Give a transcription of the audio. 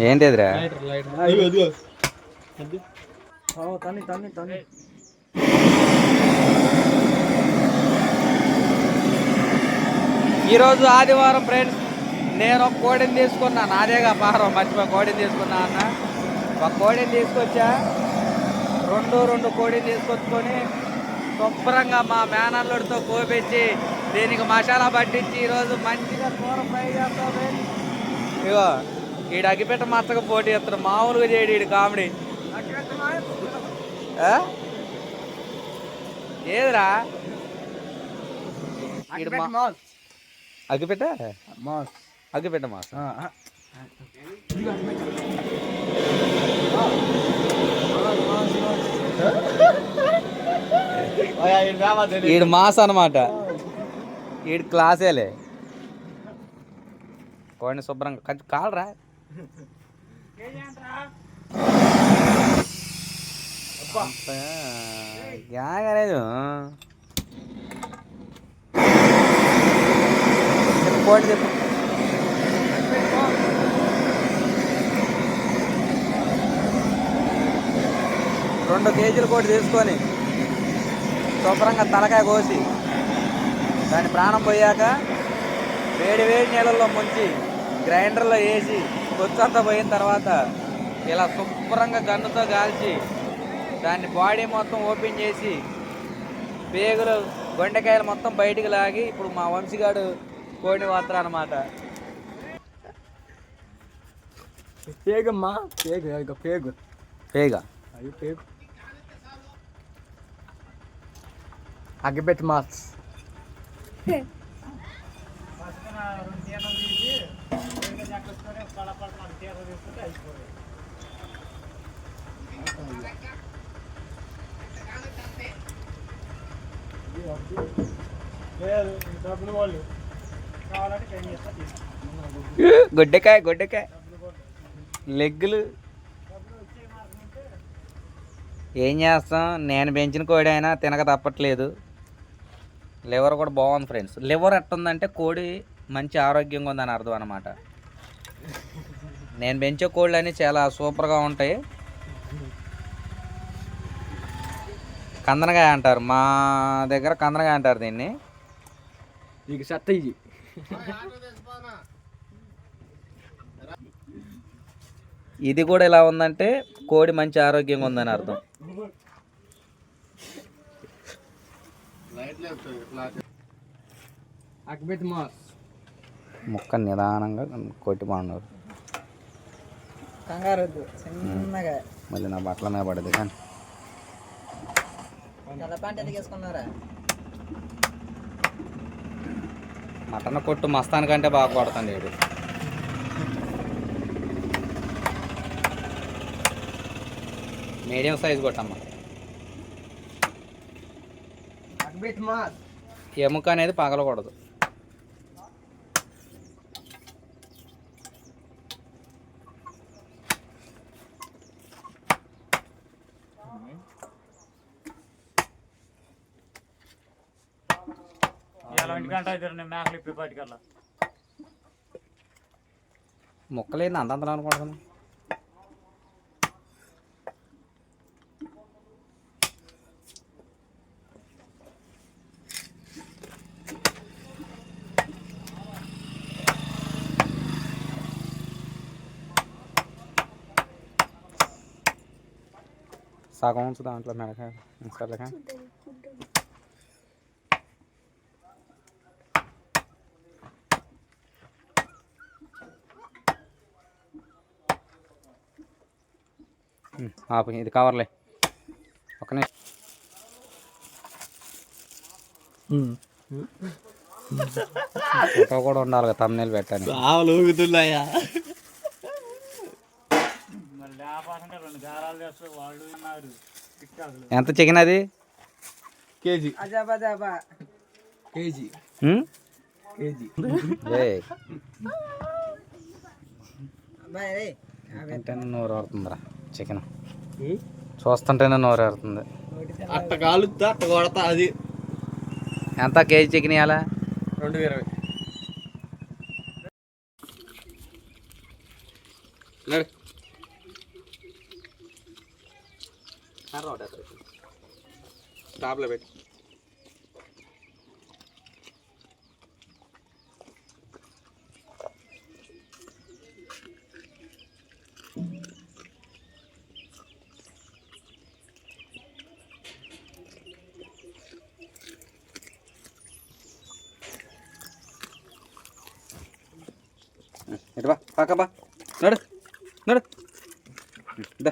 ఏంటి ఈరోజు ఆదివారం ఫ్రెండ్స్ నేను ఒక కోడిని తీసుకున్నా. నాదేగా పారం మర్చిపోయి కోడిని తీసుకున్నా అన్న. ఒక కోడిని తీసుకొచ్చా? రెండు రెండు కోడిని తీసుకొచ్చుకొని శుభ్రంగా మా మేనల్లుడితో కోపించి దీనికి మసాలా పట్టించి ఈరోజు మంచిగా కూర ఫ్రై చేస్తాం. ఇగో ఈడు అగ్గిపెట్ట మచ్చగా పోటీ చేస్తాడు మామూలుగా చేయడు ఈడు కామెడీ? ఏదిరా? అగ్గిపెట్ట మాస్. అగ్గిపెట్ట? మాస. ఈడు మాస్ అనమాట ఈడు క్లాసేలే కోడిని శుభ్రంగా కొంచెం కాలరా. లేదు కోడి చెప్పు. రెండు కేజీలు కోటి తీసుకొని శుభ్రంగా తలకాయ కోసి దాని ప్రాణం పోయాక వేడి వేడి నీళ్ళల్లో ముంచి గ్రైండర్లో వేసి కొచ్చంతా పోయిన తర్వాత ఇలా శుభ్రంగా గన్నుతో కాల్చి దాన్ని బాడీ మొత్తం ఓపెన్ చేసి పేగులు గొండెకాయలు మొత్తం బయటికి లాగి ఇప్పుడు మా వంశీగాడు కోడిని వాత్ర అనమాట పేగమ్మా పేగు పేగు. పేగా? అవి పేగు. అగ్గిపెట్టి మాస్ గొడ్డకాయ గొడ్డకాయ. లెగ్గులు. ఏం చేస్తాం? నేను పెంచిన కోడి అయినా తినక తప్పట్లేదు. లివర్ కూడా బాగుంది ఫ్రెండ్స్. లివర్ ఎట్టుందంటే కోడి మంచి ఆరోగ్యంగా ఉందని అర్థం అనమాట నేను పెంచే కోళ్ళు అన్నీ చాలా సూపర్గా ఉంటాయి. కందనకాయ అంటారు. మా దగ్గర కందనకాయ అంటారు దీన్ని. ఇక సత్త ఇవి ఇది కూడా ఎలా ఉందంటే కోడి మంచి ఆరోగ్యంగా ఉందని అర్థం. మాస్. ముక్క నిదానంగా కొట్టి బాగున్నారు కంగారు చిన్నగా. మళ్ళీ నా బట్టల మీద పడదు కానీ. మటన్ కొట్టు మస్తానికంటే బాగా కొడతాను వీడు మీడియం సైజ్ కొట్టమ్మా అగ్గిపెట్టి మాస్ ఎముక అనేది పగలకూడదు. ముక్కలేంది అంతంతలో అనుకుంటున్నాను సగం ఉంచు దాంట్లో మెడకాయ ఉమ్, ఆపు ఇది కవర్లే. ఒక నిమిషం. ఫోటో కూడా ఉండాలి కదా తమ్నేలు పెట్టాను ఆవులు ఊగుతున్నాయా? ఎంత చికెన్ అది? కేజీ. అజాబా జాబా కేజీ? కేజీ నోరు ఆడుతుందిరా చికెన్. చూస్తుంటేనే నోరేరుతుంది అట్ట కాలుతా అట్ట కొడతా అది. ఎంత కేజీ చికెన్ ఇవ్వాలా రెండు ఇరవై. నడు స్టాప్లో పెట్టి ఇటు బా పక్క బా నడు నడు దా